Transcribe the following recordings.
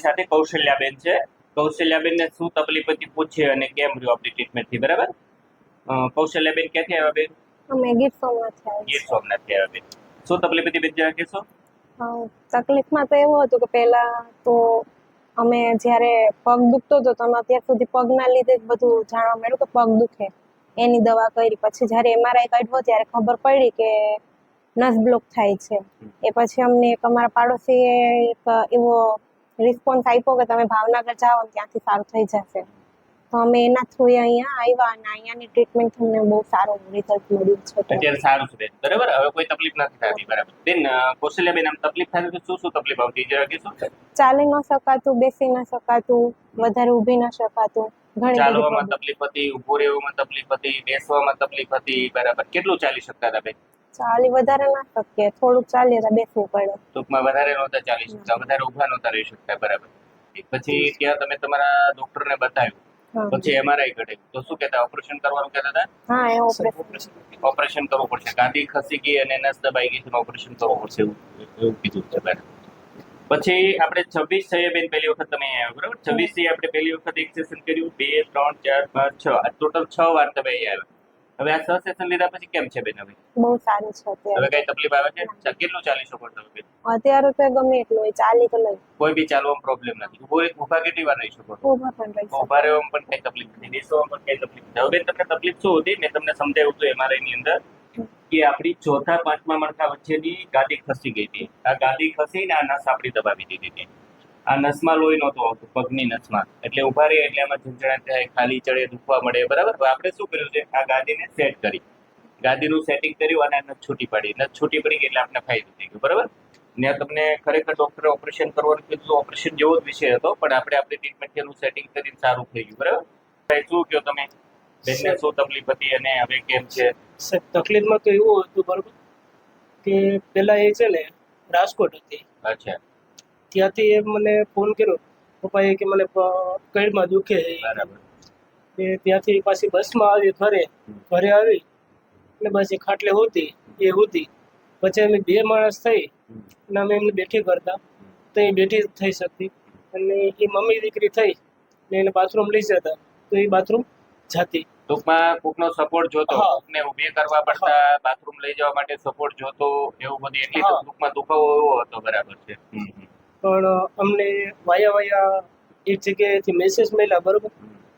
આપણી સાથે કૌશલ્યાબેન છે. કૌશલ્યાબેનને શું તકલીફ હતી પૂછીએ અને કેમ રહ્યું આપણી ટ્રીટમેન્ટથી બરાબર? કૌશલ્યાબેન ક્યાંથી આવ્યા બેન? અમે ગીર સોમનાથ આવ્યા ગીર સોમનાથથી આવ્યા બેન. શું તકલીફ હતી બેન જરા કહેશો? તકલીફમાં તો એવું હતું કે પહેલા તો અમે જ્યારે પગ દુખતો હતો તો અમે અત્યાર સુધી પગના લીધે જ બધું જાણવા મળ્યું કે પગ દુખે. એની દવા કરી પછી જ્યારે એમઆરઆઈ કાઢવો ત્યારે ખબર પડી કે નસ બ્લોક થાય છે. એ પછી અમને એક અમારા પાડોશીએ એક એવો રિસ્પોન્સ આપ્યો કે તમે ભાવનગર જાઓ ત્યાંથી સારું થઈ જશે. તો અમે એના થ્રુ અહીંયા આવ્યા અને અહીંયાની ટ્રીટમેન્ટ અમને બહુ સારું રિઝલ્ટ મળ્યું છે. અત્યારે સારું છે બરાબર? હવે કોઈ તકલીફ નથી થતી. બરાબર. બેન કૌશલ્યાબેન આમ તકલીફ થતી તો શું શું તકલીફ? આવતી જરા કહેશો ચાલી ન શકાતું બેસી ન શકાતું વધારે ઊભી ન શકાતું. ચાલવામાં તકલીફ હતી ઊભો રહેવામાં તકલીફ હતી બેસવામાં તકલીફ હતી. બરાબર. કેટલું ચાલી શકતા હતા બેન? ચાલી વધારે ના શકીએ થોડુંક ચાલીએ તો બેસવું પડે. ટૂંકમાં વધારે નહોતા ચાલી શકતા વધારે ઊભા નહોતા રહી શકતા બરાબર. પછી ત્યાં તમે તમારા ડોક્ટરને બતાવ્યું હા. પછી એમઆરઆઈ કઢાવ્યું તો શું કહેતા ઓપરેશન કરવાનું કહેતા હતા? હા એ ઓપરેશન ઓપરેશન કરવું પડશે. ગાંધી ખસી ગઈ અને નસ દબાઈ ગઈ ઓપરેશન કરવું પડશે એવું કીધું છે બરાબર. પછી આપણે છવ્વીસ છે બેન પહેલી વખત તમે આવ્યા બરાબર? છવ્વીસથી આપણે પહેલી વખત એક સેશન કર્યું બે ત્રણ ચાર પાંચ છ. આ ટોટલ છ વાર તમે અહીંયા આવ્યા. હવે આ છ સેશન લીધા પછી કેમ છે બેન હવે? બહુ સારું છે હવે કઈ તકલીફ આવે છે? કેટલું ચાલી શકો તમે? બેન અત્યારે તો ગમે એટલું હોય ચાલી તો લઈ. કોઈ બી ચાલવામાં પ્રોબ્લેમ નથી. ઊભો ઊભા કેટલી વાર રહી શકો ઊભા પણ રહી શકો. ઊભા રહેવામાં પણ કઈ તકલીફ નથી. બેસવામાં પણ કઈ તકલીફ નથી. હવે બેન તમને તકલીફ શું હતી? મેં તમને સમજાવ્યું હતું એમઆરઆઈ ની અંદર કે આપણી ચોથા પાંચમા મણકા વચ્ચેની ગાદી ખસી ગઈ હતી. આ ગાદી ખસીને આ નસ આપણી દબાવી દીધી હતી. આ નસમાં લોહી નહોતું આવતું પગની નસમાં. એટલે ઊભા રહી એટલે એમાં ઝંઝણા થાય ખાલી ચડે દુખવા મળે. બરાબર? તો આપણે શું કર્યું છે? આ ગાદીને સેટ કરી. ગાદીનું સેટિંગ કર્યું અને નસ છૂટી પડી. નસ છૂટી પડી એટલે આપણે ફાયદો થઈ ગયો. બરાબર? ત્યાં તમને ખરેખર ડોક્ટરે ઓપરેશન કરવાનું કીધું ઓપરેશન જેવો જ વિષય હતો પણ આપણે આપણી ટ્રીટમેન્ટ એનું સેટિંગ કરીને સારું થઈ ગયું. બરાબર? શું કહો તમે? બેનને શું તકલીફ હતી અને હવે કેમ છે? સાહેબ તકલીફમાં તો એવું હતું બરાબર કે પેલા એ છે ને રાજકોટ હતી. અચ્છા. ત્યાંથી એ મને ફોન કર્યો. પપ્પાએ કે મને કઈમાં દુખે છે. બરાબર. એ ત્યાંથી પાછી બસમાં આવી ઘરે. ઘરે આવી અને બસ એ ખાટલે હોતી એ હોતી. પછી અમે બે માણસ થઈ અને અમે એમને બેઠી કરતા તો એ બેઠી થઈ શકતી. અને એ મમ્મી દીકરી થઈ ને એને બાથરૂમ લઈ જતા. તો એ બાથરૂમ જતી. ટૂંકમાં કોકનો સપોર્ટ જોતો. કોકને ઊભી કરવા પડતા બાથરૂમ લઈ જવા માટે સપોર્ટ જોતો એવું બધું એટલી. ટૂંકમાં દુખાવો એવો હતો બરાબર છે. પણ અમને વાયા વાયા એક જગ્યાએથી મેસેજ મળ્યા બરાબર?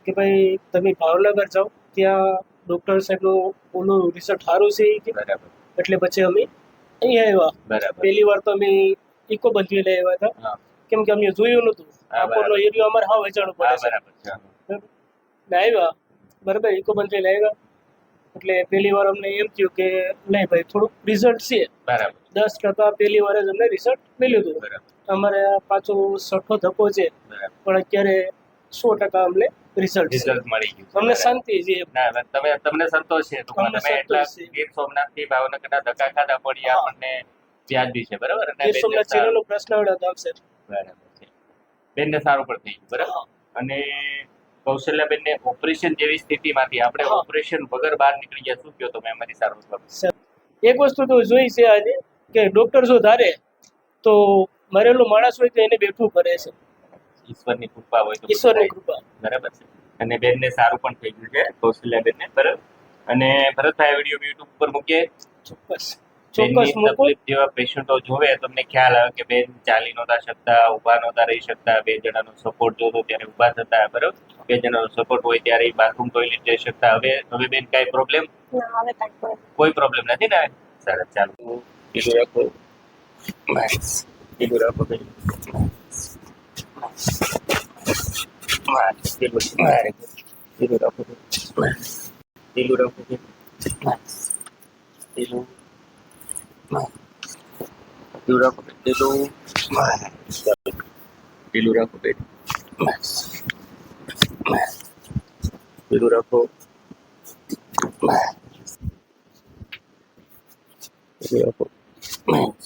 કે ભાઈ તમે ભાવનગર જાઓ ત્યાં ડૉક્ટર સાહેબનું ઓલું રિઝલ્ટ સારું છે કે? બરાબર. એટલે પછી અમે અહીંયા આવ્યા. બરાબર. પહેલી વાર તો અમે ઇકો બંધવી લઈ આવ્યા હતા. કેમ કે અમને જોયું નહોતું. આપણો એરિયો અમારે હા વેચાણું પડે બરાબર આવ્યા. બરાબર ઇકો બંધવી લઈ આવ્યા. એટલે પહેલી વાર અમને એમ થયું કે નહીં ભાઈ થોડુંક રિઝલ્ટ છે. બરાબર. દસ ટકા પહેલી વાર જ અમને રિઝલ્ટ મળ્યું હતું. બરાબર. અમારે પાછો છઠ્ઠો ધક્કો છે પણ અત્યારે સો ટકા અમને રિઝલ્ટ રિઝલ્ટ મળી ગયું તમને શાંતિ છે. ના તમે તમને સંતોષ છે તો તમે એટલા ગીર સોમનાથથી ભાવનગરના ધક્કા ખાધા પડી. આપણને વ્યાજબી છે બરાબર? અને ગીર સોમનાથ જિલ્લાનો પ્રશ્ન એવડો હતો સર બરાબર છે. બેનને સારું પણ થઈ ગયું બરાબર. અને કૌશલ્યાબેનને ઓપરેશન જેવી સ્થિતિમાંથી આપણે ઓપરેશન વગર બહાર નીકળી ગયા શું કહો તમે? અમારી સારું એક વસ્તુ તો જોઈ છે આજે કે ડોક્ટર જો ધારે તો મરેલો માણસ હોય તો એને બેઠવું પડે છે. ઈશ્વરની કૃપા હોય તો ઈશ્વરની કૃપા. બરાબર છે. અને બેનને સારું પણ થઈ ગયું છે કૌશલ્યાબેનને બરાબર. અને ભરતભાઈ વીડિયો યુટ્યુબ ઉપર મૂકીએ. ચોક્કસ. ચોક્કસ તકલીફ જેવા પેશન્ટો જોવે તમને ખ્યાલ આવે કે બેન ચાલી નહોતા શકતા ઊભા નહોતા રહી શકતા બે જણાનો સપોર્ટ જોતો ત્યારે ઊભા થતા બરાબર. બે જણાનો સપોર્ટ હોય ત્યારે બાથરૂમ ટોયલેટ જઈ શકતા. હવે હવે બેન કાંઈ પ્રોબ્લેમ કાંઈ પ્રોબ્લેમ નથી ને? સરસ ચાલો. રાખો. બસ. કીધું રાખો બેન બસ કીધું મારે કીધું રાખો બેન બસ કીધું રાખો બેન બસ કીધું કીધું રાખો બેન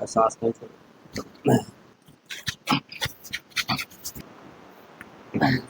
I sauce makes it. Thank